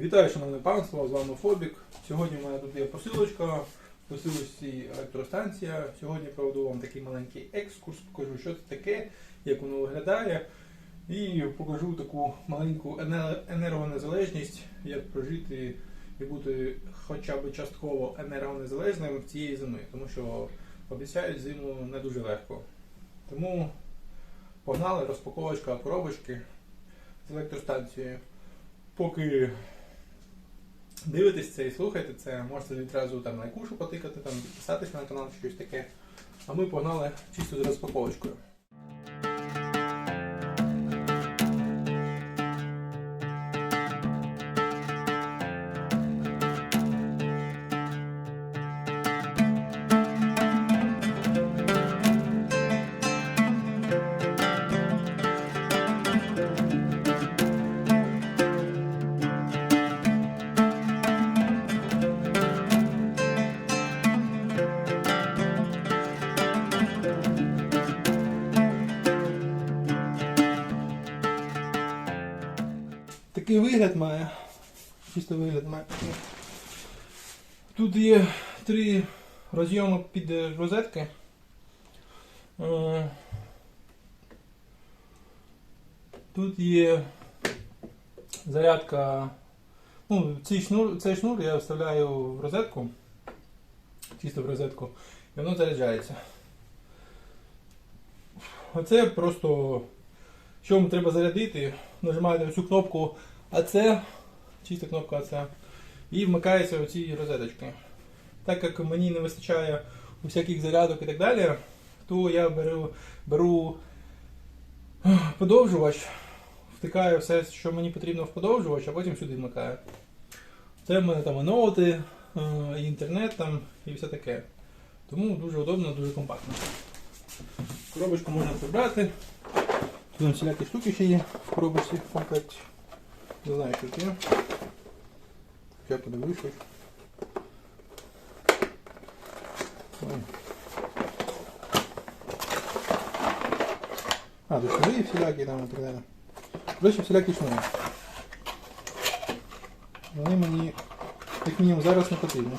Вітаю, шановне панство, з вами Фобік. Сьогодні в мене тут є посилочка, в посилочці електростанція. Сьогодні проведу вам такий маленький екскурс, покажу, що це таке, як воно виглядає. І покажу таку маленьку енергонезалежність, як прожити і бути хоча б частково енергонезалежним цієї зими, тому що обіцяють зиму не дуже легко. Тому погнали розпаковочка коробочки з електростанцією. Поки дивитесь це і слухайте це, можете відразу там лайкушу потикати, там підписатися на канал чи щось таке. А ми погнали чисто з розпаковочкою. Такий вигляд має. Чисто вигляд має. Тут є три розйоми під розетки. Е, Тут є зарядка. Ну, цей шнур, цей шнур я вставляю в розетку. Чисто в розетку. І воно заряджається. Оце просто що вам треба зарядити, нажимаєте цю кнопку АЦ, чиста кнопка АЦ, і вмикається оці розеточки. Так як мені не вистачає усяких зарядок і так далі, то я беру, беру подовжувач, втикаю все, що мені потрібно в подовжувач, а потім сюди вмикаю. Це в мене там і ноути, е, і інтернет там, і все таке. Тому дуже удобно, дуже компактно. Коробочку можна прибрати. Тут всілякі штуки ще є в коробочці в комплекті. Не знаю, що це. Я подивлюсь щось. А, тут шнури всілякі там і так далі. Коротше, всілякі шнури. Вони мені, як мінімум, зараз не потрібні.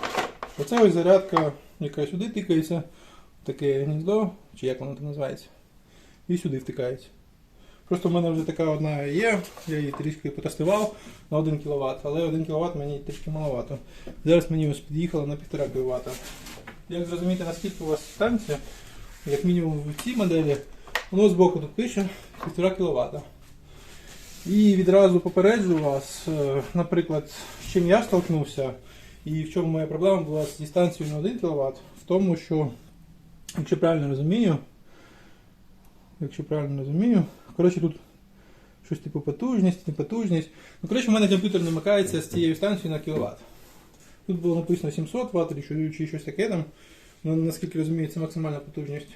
Оце ось зарядка, яка сюди тикається, таке гніздо, чи як воно там називається, і сюди втикається. Просто в мене вже така одна є, я її трішки потестував на 1 кВт, але 1 кВт мені трішки маловато. Зараз мені ось під'їхало на 1,5 кВт. Як зрозуміти, наскільки у вас станція, як мінімум в цій моделі, воно збоку тут пише 1,5 кВт. І відразу попереджу вас, е, наприклад, з чим я столкнувся, і в чому моя проблема була з дистанцією на 1 кВт, в тому, що, якщо правильно розумію, якщо правильно розумію, коротше тут щось типу потужність, не потужність. Ну, коротше, в мене комп'ютер не вмикається з цією станцією на кВт. Тут було написано 700 Вт чи, щось таке там. Ну, наскільки розумію, це максимальна потужність.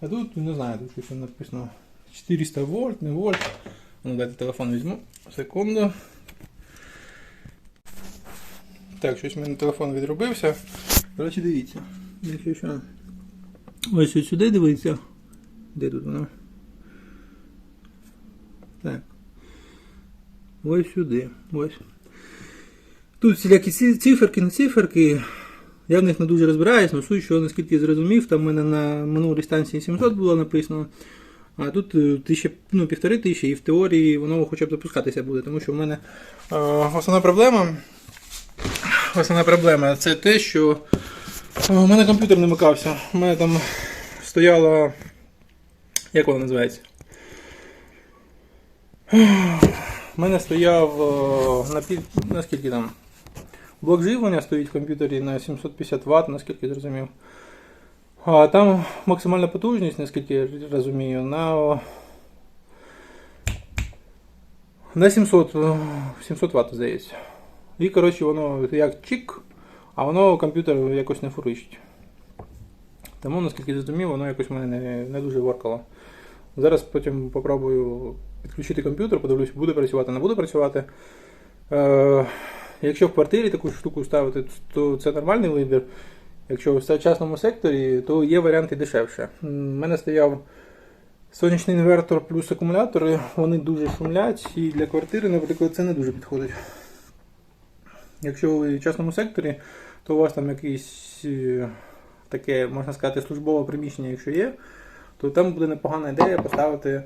А, тут, не знаю, тут щось написано 400 вольт, не вольт. Ну, дайте телефон візьму. Секунду. Так, щось в мене телефон відробився. Коротше, дивіться. Якщо що. Ось ось сюди дивіться. Де тут воно? Так. Ось сюди. Ось. Тут всілякі циферки, не циферки. Я в них не дуже розбираюсь, але суть, що наскільки я зрозумів, там в мене на минулій станції 700 було написано. А тут е, тисяча, ну, півтори тисячі, і в теорії воно хоча б запускатися буде, тому що в мене е, основна проблема. Основна проблема це те, що е, у мене комп'ютер не микався. У мене там стояла. Як вона називається? У мене стояв е, на пів... наскільки там? Блок живлення стоїть в комп'ютері на 750 Вт, наскільки я зрозумів. А там максимальна потужність, наскільки я розумію, на, на 700, е, 700 Вт, здається. І, коротше, воно як чик, а воно комп'ютер якось не фуричить. Тому, наскільки я зрозумів, воно якось в мене не, не дуже воркало. Зараз потім попробую підключити комп'ютер, подивлюсь, буде працювати, не буде працювати. Е, якщо в квартирі таку штуку ставити, то це нормальний вибір. Якщо в частному секторі, то є варіанти дешевше. У мене стояв Сонячний інвертор плюс акумулятори, вони дуже шумлять, і для квартири, наприклад, це не дуже підходить. Якщо ви в частному секторі, то у вас там якесь е, таке, можна сказати, службове приміщення, якщо є, то там буде непогана ідея поставити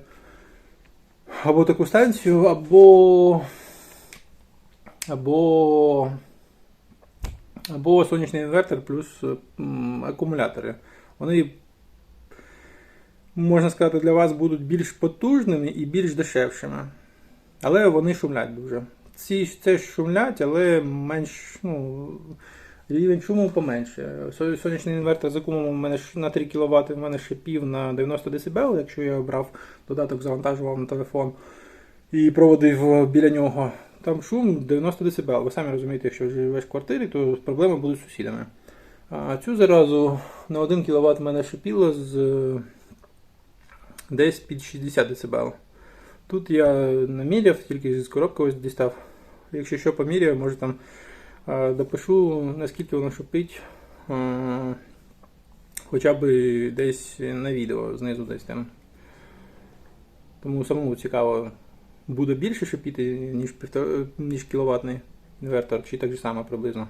або таку станцію, або. або. або сонячний інвертор плюс акумулятори. Вони, можна сказати, для вас будуть більш потужними і більш дешевшими. Але вони шумлять дуже. Ці це шумлять, але менш, ну, рівень шуму поменше. Сонячний інвертор з акумом у мене на 3 кВт, у мене шипів на 90 дБ, якщо я брав додаток, завантажував на телефон і проводив біля нього. Там шум 90 дБ. Ви самі розумієте, якщо живеш в квартирі, то проблеми будуть з сусідами. А цю заразу на 1 кВт в мене шипіло з е, десь під 60 дБ. Тут я наміряв, тільки з коробки ось дістав. Якщо що поміряю, може там е, допишу, наскільки воно шипить. Хоча б десь на відео знизу десь там. Тому самому цікаво, буде більше шипіти, ніж, ніж кіловатний інвертор, чи так же само приблизно.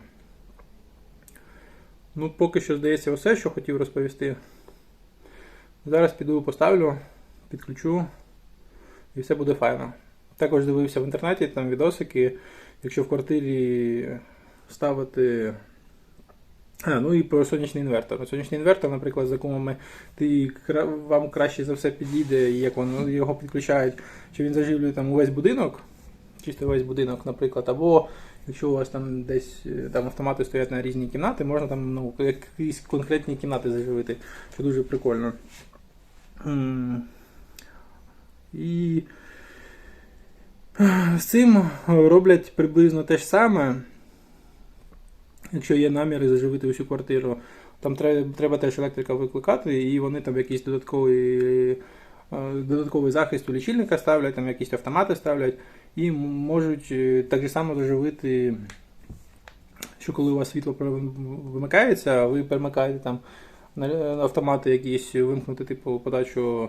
Ну, поки що здається все, що хотів розповісти. Зараз піду поставлю, підключу і все буде файно. Також дивився в інтернеті там відосики, якщо в квартирі ставити. А, ну і про сонячний інвертор. Сонячний інвертор, наприклад, за кумами ти вам краще за все підійде, як воно його підключають, чи він заживлює там увесь будинок, чисто весь будинок, наприклад, або якщо у вас там десь е, там автомати стоять на різні кімнати, можна там ну, якісь конкретні кімнати заживити, що дуже прикольно. І е, з цим роблять приблизно те ж саме. Якщо є наміри заживити усю квартиру, там треба, треба теж електрика викликати, і вони там якийсь додатковий, е, додатковий захист у лічильника ставлять, там якісь автомати ставлять, і можуть е, так само заживити, що коли у вас світло вимикається, ви перемикаєте там автомати якісь, вимкнути типу подачу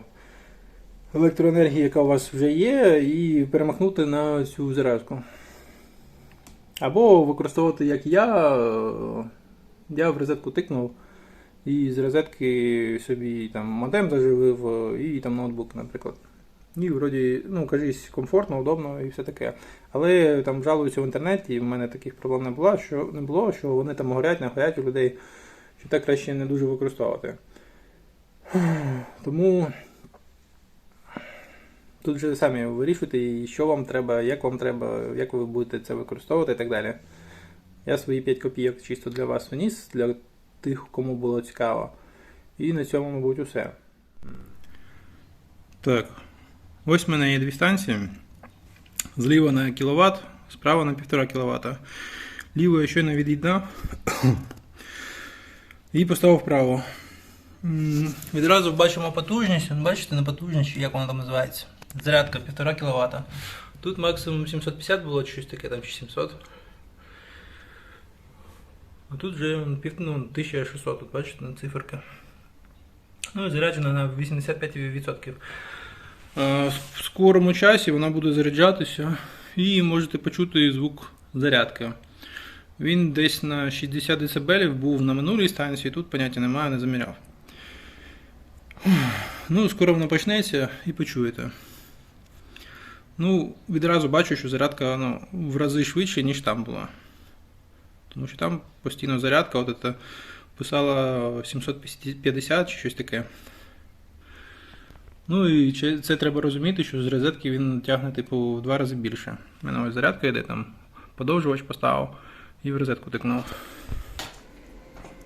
електроенергії, яка у вас вже є, і перемахнути на цю зарядку. Або використовувати як я. е, Я в розетку тикнув і з розетки собі там модем заживив е, і там ноутбук, наприклад. І вроді, ну, кажись, комфортно, удобно і все таке. Але там жалуються в інтернеті, і в мене таких проблем не було, що не було, що вони там горять, не горять у людей, що так краще не дуже використовувати. Тому тут вже самі вирішуйте, що вам треба, як вам треба, як ви будете це використовувати і так далі. Я свої 5 копійок чисто для вас вніс, для тих, кому було цікаво. І на цьому, мабуть, усе. Так. Ось в мене є дві станції. Зліва на кіловат, справа на 1,5 кВт. Ліву я щойно від'єднав і поставив вправо. Відразу бачимо потужність. Бачите на потужність, як вона там називається. Зарядка 1,5 кВт. Тут максимум 750 було, щось таке, там чи 700. А тут вже ну, 1600, тут бачите, циферка. Ну, і заряджена на 85%. Е, В скорому часі вона буде заряджатися і можете почути звук зарядки. Він десь на 60 дБ був на минулій станції, тут поняття немає, не заміряв. Ну, скоро вона почнеться і почуєте. Ну, відразу бачу, що зарядка ну, в рази швидше, ніж там була. Тому що там постійно зарядка, от це писала 750 чи щось таке. Ну і це треба розуміти, що з розетки він тягне типу в два рази більше. У мене ось зарядка йде там, подовжувач поставив і в розетку тикнув.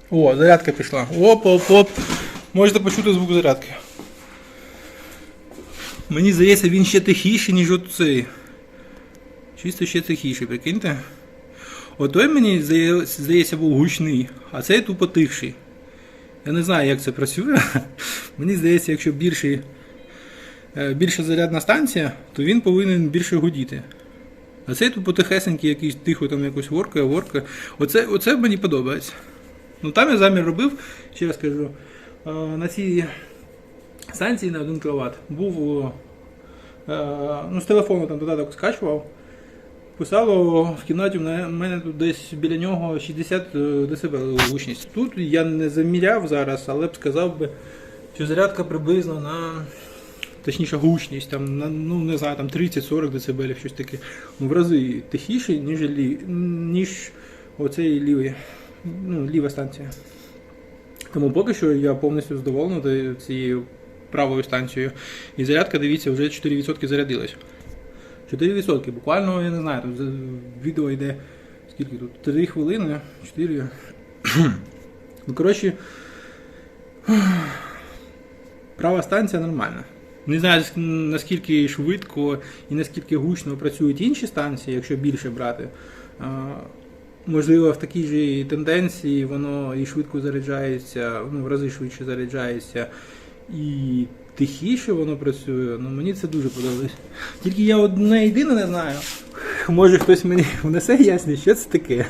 О, зарядка пішла. Оп-оп-оп. Можете почути звук зарядки. Мені здається, він ще тихіший, ніж оцей. Чисто ще тихіший, прикиньте. Отой мені здається був гучний, а цей тупо тихший. Я не знаю, як це працює. Мені здається, якщо більший, е, більша зарядна станція, то він повинен більше гудіти. А цей тупо тихесенький, якийсь тихо там якось воркає, воркає. Оце, оце мені подобається. Ну там я замір робив, ще раз кажу, е, на цій станції на 1 кВт. Був е, ну, з телефону там додаток скачував. Писало в кімнаті в мене тут десь біля нього 60 дБ гучність. Тут я не заміряв зараз, але б сказав би, що зарядка приблизно на. Точніше гучність, там, на, ну не знаю, там 30-40 дБ, щось таке. Ну, в рази тихіше, ніж, лі, ніж оцей лівий, ну, ліва станція. Тому поки що я повністю задоволений цією правою станцією. І зарядка, дивіться, вже 4% зарядилась. 4%, буквально, я не знаю, тут відео йде скільки тут? 3 хвилини, 4. ну, коротше, права станція нормальна. Не знаю, наскільки швидко і наскільки гучно працюють інші станції, якщо більше брати. Можливо, в такій же тенденції воно і швидко заряджається, ну, в рази швидше заряджається, і тихіше воно працює. Ну, мені це дуже подобається. Тільки я одне єдине не знаю. Може хтось мені внесе ясність, що це таке.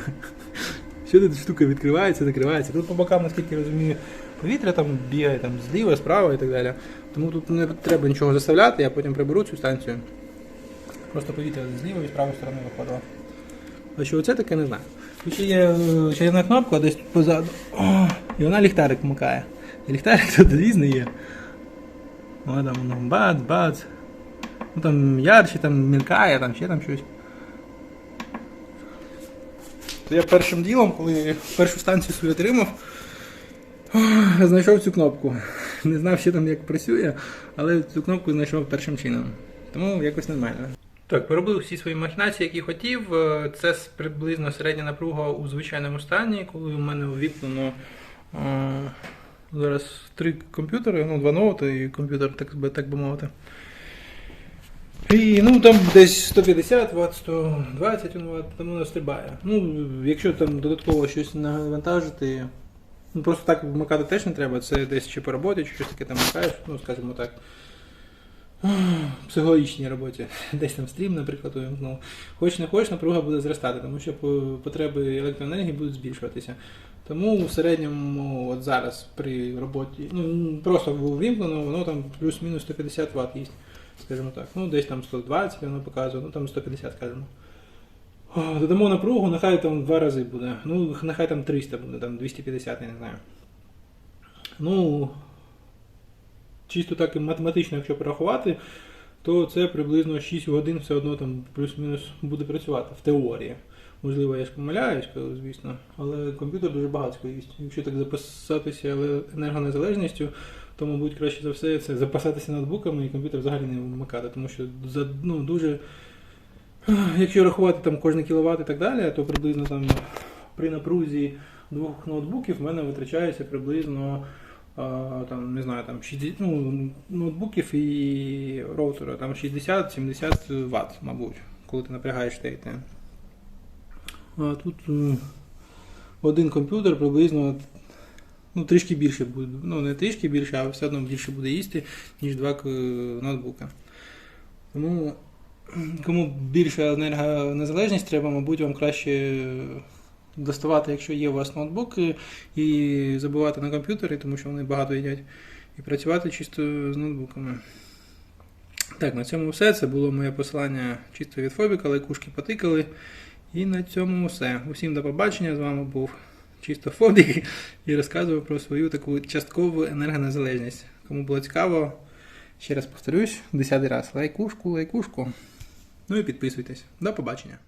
Що тут штука відкривається, закривається. Тут по бокам, наскільки я розумію, повітря там бігає там зліва, справа і так далі. Тому тут не треба нічого заставляти, я потім приберу цю станцію. Просто повітря зліва і з правої сторони виходило. А що оце таке не знаю. Тут ще є е, чарівна кнопка десь позаду. О, і вона ліхтарик вмикає. Ліхтарик тут різний є. О, там воно бац, бац. Ну там ярче, там мількає, там ще там щось. То я першим ділом, коли першу станцію свою отримав, знайшов цю кнопку. Не знав, що там як працює, але цю кнопку знайшов першим чином. Тому якось нормально. Так, поробив всі свої махінації, які хотів. Е, Це приблизно середня напруга у звичайному стані, коли у мене увімкнено е, зараз три комп'ютери, ну, два ноути і комп'ютер, так, би- так би мовити. І ну там десь 150 Вт, 120 Вт, там воно стрибає. Ну, якщо там додатково щось навантажити, ну просто так вмикати теж не треба, це десь чи по роботі, чи щось таке там вмикаєш, ну скажімо так. Психологічній роботі. Десь там стрім, наприклад, увімкнув. Хоч не хоч, напруга буде зростати, тому що потреби електроенергії будуть збільшуватися. Тому в середньому от зараз при роботі, ну просто увімкнено, воно там плюс-мінус 150 Вт їсть, скажімо так. Ну, десь там 120 воно показує, ну там 150, скажімо. Додамо напругу, нехай там два рази буде. Ну, нехай там 300 буде, там 250, я не знаю. Ну, чисто так і математично, якщо порахувати, то це приблизно 6 годин все одно там плюс-мінус буде працювати в теорії. Можливо, я ж помиляюсь, звісно, але комп'ютер дуже багато їсть. Якщо так запасатися еле- енергонезалежністю, то, мабуть, краще за все це запасатися ноутбуками і комп'ютер взагалі не вмикати, тому що за, ну, дуже. Якщо рахувати там кожен кіловат і так далі, то приблизно там при напрузі двох ноутбуків в мене витрачається приблизно там, не знаю, там 60, ну, ноутбуків і роутера, там 60-70 Вт, мабуть, коли ти напрягаєш штейти. А тут е, один комп'ютер приблизно ну, трішки більше буде. Ну, не трішки більше, а все одно більше буде їсти, ніж два ноутбука. Тому кому більша енергонезалежність треба, мабуть, вам краще доставати, якщо є у вас ноутбуки, і забувати на комп'ютері, тому що вони багато їдять, і працювати чисто з ноутбуками. Так, на цьому все. Це було моє посилання чисто від Фобіка, лайкушки потикали. І на цьому все. Усім до побачення. З вами був чисто Фобік і розказував про свою таку часткову енергонезалежність. Кому було цікаво, ще раз повторюсь, десятий раз лайкушку, лайкушку. Ну і підписуйтесь. До побачення.